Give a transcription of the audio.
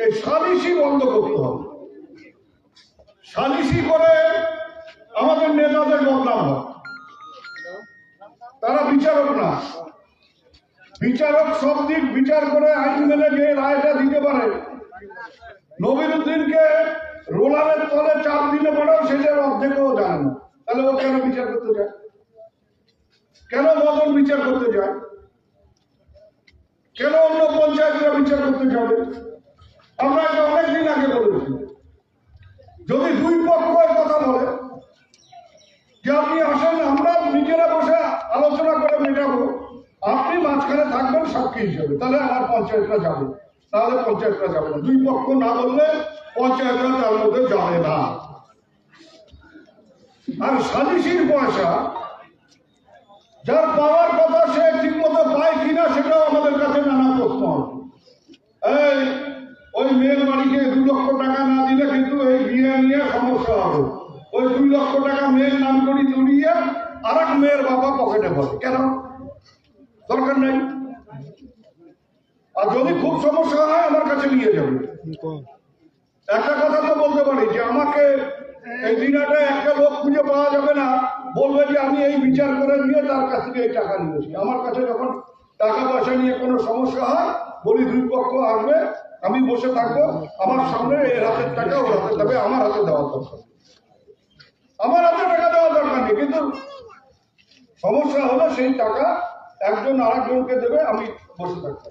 এই সালিশি বন্ধ করতে হবে। সালিশি করে আমাদের নেতাদের বদনাম হয়। তারা বিচারক না। বিচারক সব দিক বিচার করে আইন মেনে যে রায়টা দিতে পারে। নবীরুদ্দিনকে রোলারের তলে চাপ দিলে পরেও সেটার অর্ধেকও জানে না। তাহলে ও কেন বিচার করতে যায়? কেন মদন বিচার করতে যায়? কেন অন্য পঞ্চায়েতরা বিচার করতে যাবে? আমরা এটা অনেকদিন আগে বলেছি, যদি দুই পক্ষের কথা বলে যে আপনি আসেন, আমরা নিজেরা বসে আলোচনা করে মেটাবো, আপনি মাঝখানে থাকবেন সাক্ষী হিসেবে। তাহলে আমার পঞ্চায়েতরা যাবে। তাহলে পঞ্চায়েতরা যাবে না। দুই পক্ষ না বললে পঞ্চায়েতরা তার মধ্যে যাবে না। আর সালিশির পয়সা, যার পাওয়ার কথা সে ঠিক মতো পায় কিনা সেটাও আমাদের কাছে নানা প্রশ্ন আছে এই ওই মেয়ের বাড়িকে দু লক্ষ টাকা না দিলে কিন্তু এই বিয়ে নিয়ে সমস্যা হবে। ওই দুই লক্ষ টাকা মেয়ের নাম করি তুলিয়ে আর এক মেয়ের বাবা পকেটে ভরে। কেন? দরকার নেই। আর যদি খুব সমস্যা হয়, আমার কাছে নিয়ে যাবে। একটা কথা তো বলতে পারি যে, আমাকে এই দিনাটা একটা লোক খুঁজে পাওয়া যাবে না। বলবে যে, আমি এই বিচার করে নিয়ে তার কাছ থেকে এই টাকা নিয়েছি আমার কাছে যখন টাকা পয়সা নিয়ে কোনো সমস্যা হয়, বলি দুই পক্ষ আসবে। আমি বসে থাকব, আমার সামনে এর হাতের টাকা ওর হাতে দেবে আমার হাতে দেওয়া দরকার আমার হাতে টাকা দেওয়া দরকার নেই, কিন্তু সমস্যা হলো সেই টাকা একজন আরেকজনকে দেবে, আমি বসে থাকব।